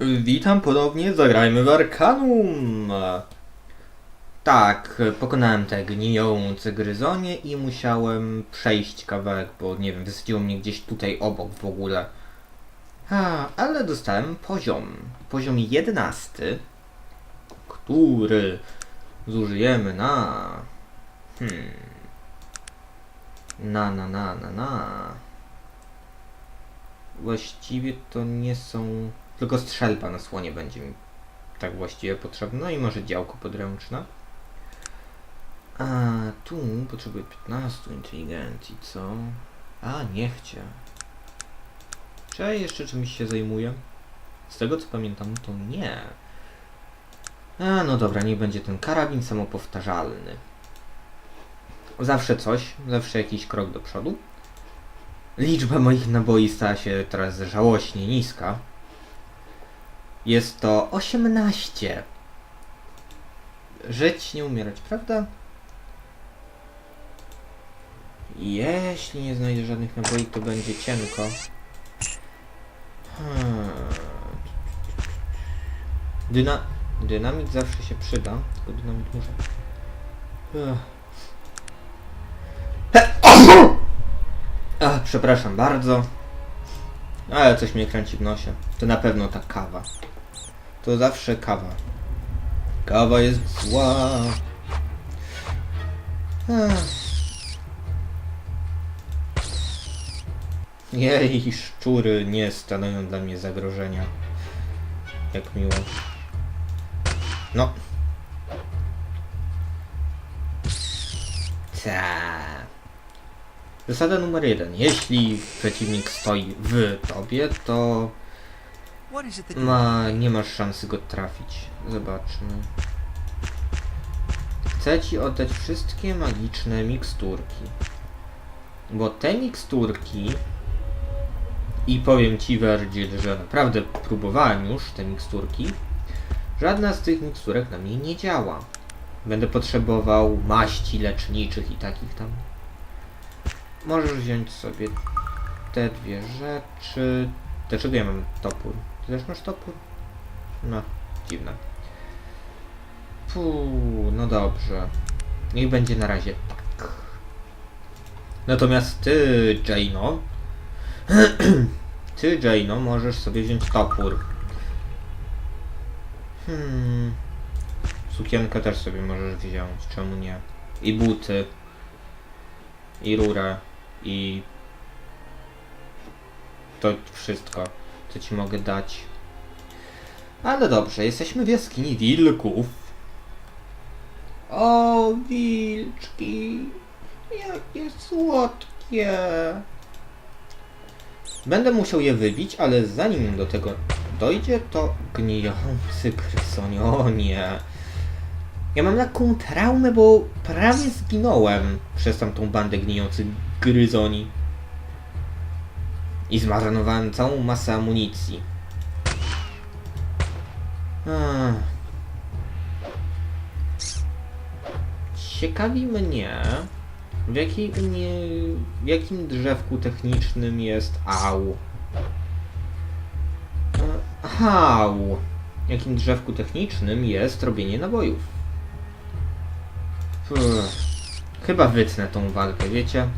Witam ponownie, zagrajmy w Arkanum! Tak, pokonałem te gnijące gryzonie i musiałem przejść kawałek, bo nie wiem, wysadziło mnie gdzieś tutaj obok w ogóle. A, ale dostałem poziom. Poziom 11, który zużyjemy na... Hmm... Na, na, na, na, na... Właściwie to nie są... Tylko strzelba na słonie będzie mi tak właściwie potrzebna. No i może działko podręczne. A tu potrzebuję 15 inteligencji, co? A, nie chcę. Czy ja jeszcze czymś się zajmuję? Z tego co pamiętam, to nie. A, no dobra, niech będzie ten karabin samopowtarzalny. Zawsze coś, zawsze jakiś krok do przodu. Liczba moich naboi stała się teraz żałośnie niska. Jest to 18. Żyć, nie umierać, prawda? Jeśli nie znajdę żadnych naboi, to będzie cienko. Hmm. Dyna... Dynamit zawsze się przyda, tylko dynamit muszę... Ach, przepraszam bardzo. Ale coś mnie kręci w nosie. To na pewno ta kawa. To zawsze kawa. Kawa jest zła. Ach. Jej, szczury nie stanowią dla mnie zagrożenia. Jak miło. No. Ta. Zasada numer jeden. Jeśli przeciwnik stoi w tobie, to ma, nie masz szansy go trafić. Zobaczmy. Chcę ci oddać wszystkie magiczne miksturki. Bo te miksturki i powiem ci Virgil, że naprawdę próbowałem już te miksturki. Żadna z tych miksturek na mnie nie działa. Będę potrzebował maści leczniczych i takich tam. Możesz wziąć sobie te dwie rzeczy. Dlaczego ja mam topór? Masz topór? No, dziwne. Puu, no dobrze. Niech będzie na razie tak. Natomiast ty, Jaino, ty, Jaino, możesz sobie wziąć topór. Hmm. Sukienkę też sobie możesz wziąć, czemu nie? I buty. I rurę. I to wszystko, co ci mogę dać. Ale dobrze, jesteśmy w jaskini wilków. O, wilczki, jakie słodkie. Będę musiał je wybić, ale zanim do tego dojdzie, to gnijący krysonie. Ja mam taką traumę, bo prawie zginąłem przez tamtą bandę gnijących gryzoni. I zmarnowałem całą masę amunicji. Ciekawi mnie, w, jakiej umie... w jakim drzewku technicznym jest AU. E, AU. W jakim drzewku technicznym jest robienie nabojów. Fuh. Chyba wytnę tą walkę, wiecie?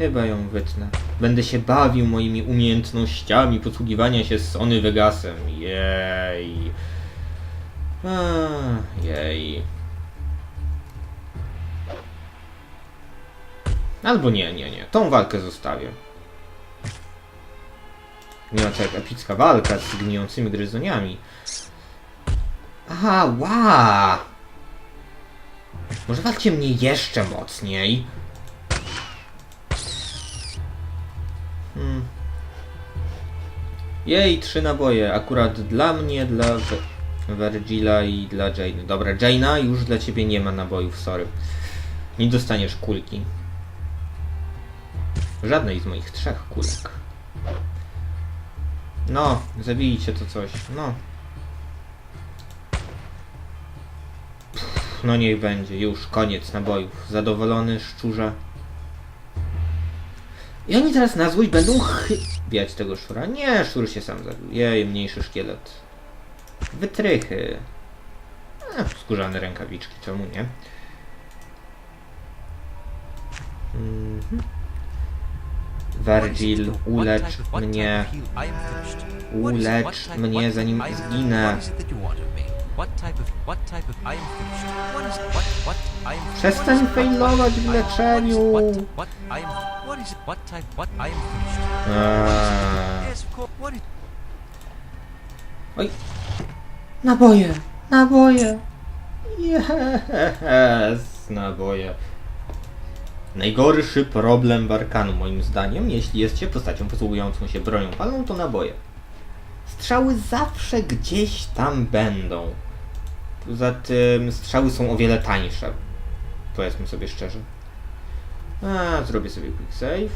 Chyba ją wytnę. Będę się bawił moimi umiejętnościami posługiwania się Sony Vegasem. Jej. A, jej. Albo nie, nie, nie. Tą walkę zostawię. Co jak epicka walka z gnijącymi gryzoniami. Aha, ła! Może walcie mnie jeszcze mocniej? Hmm. Jej, trzy naboje. Akurat dla mnie, dla Ver- Virgila i dla Jane. Dobra, Jaina już dla ciebie nie ma nabojów, sorry. Nie dostaniesz kulki. Żadnej z moich trzech kulek. No, zabijcie to coś. No. Pff, No niech będzie, już koniec nabojów. Zadowolony szczurze. I oni teraz na złość będą chybiać tego szczura. Nie, szczur się sam zabił. Jej, mniejszy szkielet. Wytrychy. E, skórzane rękawiczki, czemu nie? Mhm. Virgil, ulecz mnie, ulecz mnie zanim zginę. Przestań failować w leczeniu. What is it? What type? What I am finished. Eee. Oj. Naboje! Naboje! Yes! Naboje. Najgorszy problem Barkanu moim zdaniem, jeśli jest się postacią posługującą się bronią palną, to naboje. Strzały zawsze gdzieś tam będą. Poza tym strzały są o wiele tańsze. Powiedzmy sobie szczerze. A, zrobię sobie quick save.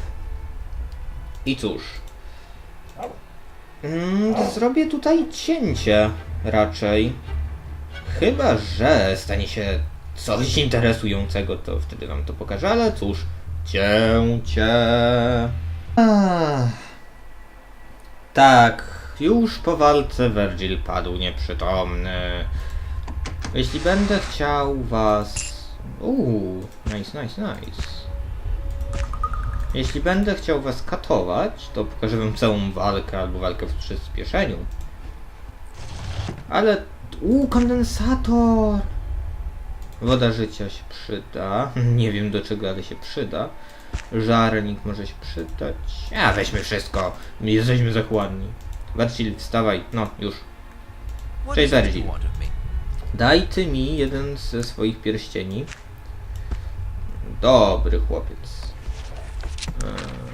I cóż. Mm, zrobię tutaj cięcie raczej. Chyba, że stanie się coś interesującego, to wtedy wam to pokażę, ale cóż. Cięcie. Tak, już po walce Virgil padł nieprzytomny. Jeśli będę chciał was... Uuu, nice, nice, nice. Jeśli będę chciał was katować, to pokażę wam całą walkę albo walkę w przyspieszeniu. Ale... Uuu, kondensator! Woda życia się przyda. Nie wiem do czego, ale się przyda. Żarnik może się przydać. A, weźmy wszystko. My jesteśmy zachłanni. Virgil, wstawaj. No, już. Cześć, Virgil. Daj ty mi jeden ze swoich pierścieni. Dobry chłopiec. Eee,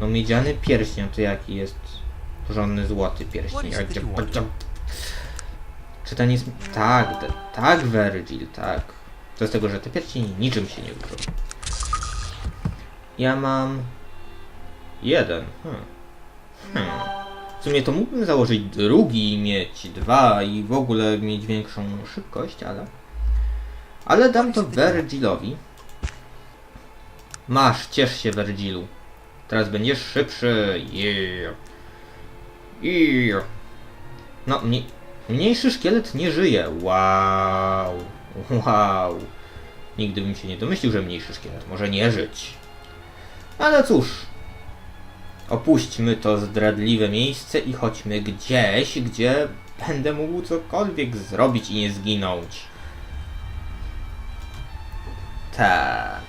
No miedziany pierścień to jaki jest porządny złoty pierścień. Czy ten jest... Tak, tak Virgil, tak. To z tego, że te pierścienie niczym się nie różnią. Ja mam... Jeden. Hmm. Hmm. Sumie to mógłbym założyć drugi i mieć dwa i w ogóle mieć większą szybkość, ale... Ale dam to Virgilowi. Masz, ciesz się Virgilu. Teraz będziesz szybszy. Yeah. Yeah. No, mniej, mniejszy szkielet nie żyje. Wow. Wow. Nigdy bym się nie domyślił, że mniejszy szkielet może nie żyć. Ale cóż, Opuśćmy to zdradliwe miejsce i chodźmy gdzieś, gdzie będę mógł cokolwiek zrobić i nie zginąć. Tak.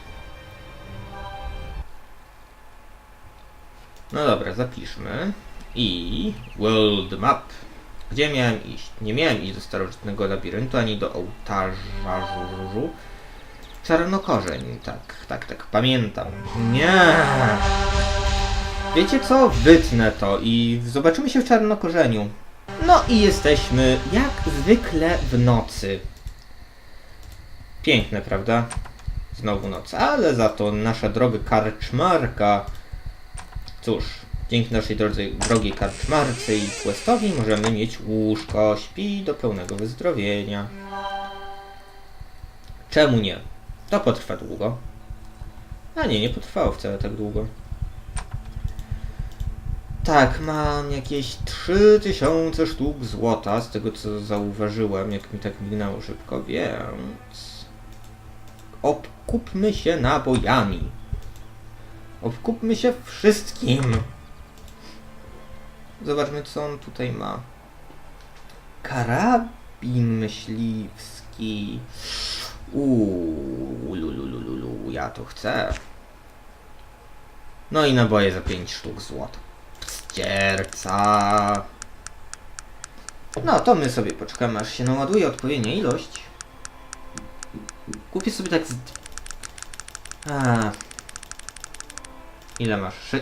No dobra, zapiszmy. I World Map. Gdzie miałem iść? Nie miałem iść do starożytnego labiryntu, ani do ołtarza żużu. Czarnokorzeń, tak, tak, tak, pamiętam. Nie! Wiecie co? Wytnę to i zobaczymy się w czarnokorzeniu. No i jesteśmy jak zwykle w nocy. Piękne, prawda? Znowu noc, ale za to nasza droga karczmarka. Cóż, dzięki naszej drodze, drogiej karczmarce i questowi możemy mieć łóżko, śpi do pełnego wyzdrowienia. Czemu nie? To potrwa długo. A nie, nie potrwało wcale tak długo. Tak, mam jakieś 3000 sztuk złota, z tego co zauważyłem, jak mi tak mignęło szybko, więc... Obkupmy się nabojami. Obkupmy się wszystkim. Zobaczmy, co on tutaj ma. Karabin myśliwski. Uuu, ja to chcę. No i naboje za 5 sztuk złota. Ścierca. No, to my sobie poczekamy, aż się naładuje odpowiednia ilość. Kupię sobie tak z... A. Ile masz? Sze...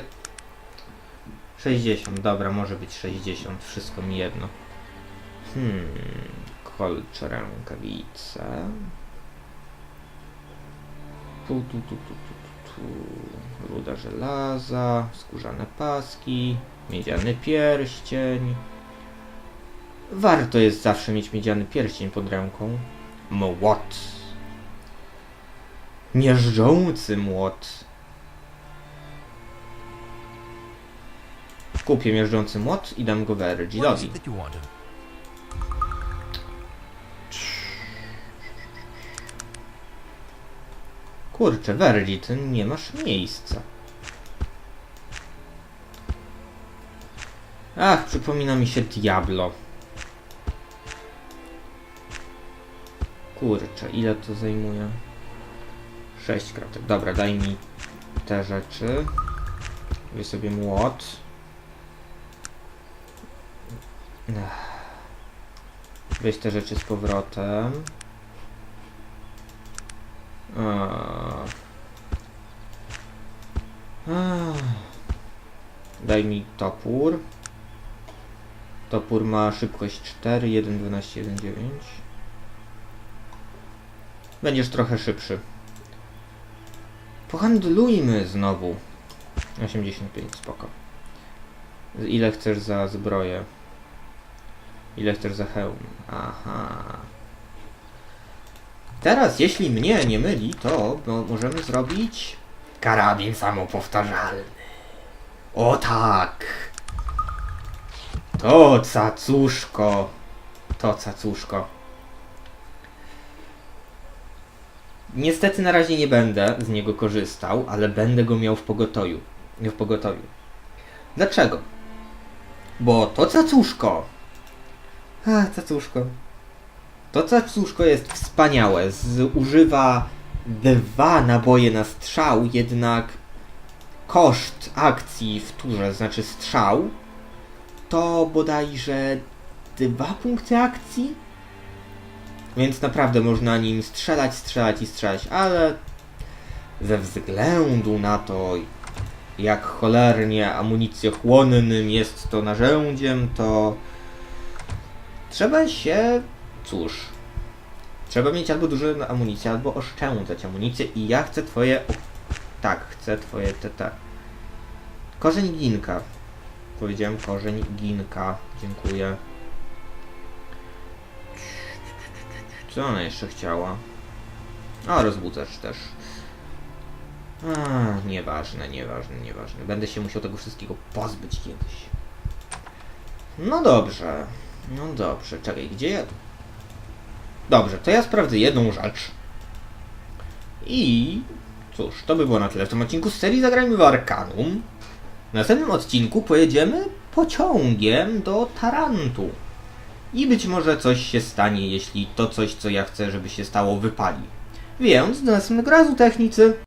60, dobra, może być 60, wszystko mi jedno. Hmm, kolcze, rękawice. Tu, tu, tu, tu, tu, tu, tu ruda żelaza, skórzane paski, miedziany pierścień. Warto jest zawsze mieć miedziany pierścień pod ręką. Młot. Mieżdżący młot. Kupię mieżdżący młot i dam go Vergilowi. Kurczę, Verli, ty nie masz miejsca. Ach, przypomina mi się Diablo. Kurczę, ile to zajmuje? 6 kratek. Dobra, daj mi te rzeczy. Weź sobie młot. Weź te rzeczy z powrotem. Daj mi topór. Topór ma szybkość 4, 1, 12, 1, 9. Będziesz trochę szybszy. Pohandlujmy znowu. 85, spoko. Ile chcesz za zbroję? Ile chcesz za hełm? Aha. Teraz, jeśli mnie nie myli, to mo- możemy zrobić karabin samopowtarzalny. O tak! To cacuszko! To cacuszko. Niestety na razie nie będę z niego korzystał, ale będę go miał w pogotowiu. W pogotowiu. Dlaczego? Bo to cacuszko. A, cacuszko. To cacuszko jest wspaniałe. Z, używa dwa naboje na strzał, jednak koszt akcji w turze, znaczy strzał, to bodajże dwa punkty akcji? Więc naprawdę można nim strzelać, strzelać i strzelać, ale ze względu na to, jak cholernie amunicjochłonnym jest to narzędziem, to trzeba się, cóż, trzeba mieć albo dużo amunicji, albo oszczędzać amunicję i ja chcę twoje, tak, chcę twoje te, te, korzeń ginka, powiedziałem korzeń ginka, dziękuję. Co ona jeszcze chciała? O, rozbudzacz też. A, nieważne, nieważne, nieważne. Będę się musiał tego wszystkiego pozbyć kiedyś. No dobrze. No dobrze, czekaj, gdzie ja... Dobrze, to ja sprawdzę jedną rzecz. I... Cóż, to by było na tyle w tym odcinku z serii Zagrajmy w Arkanum. W następnym odcinku pojedziemy pociągiem do Tarantu. I być może coś się stanie, jeśli to coś, co ja chcę, żeby się stało, wypali. Więc do następnego razu, technicy!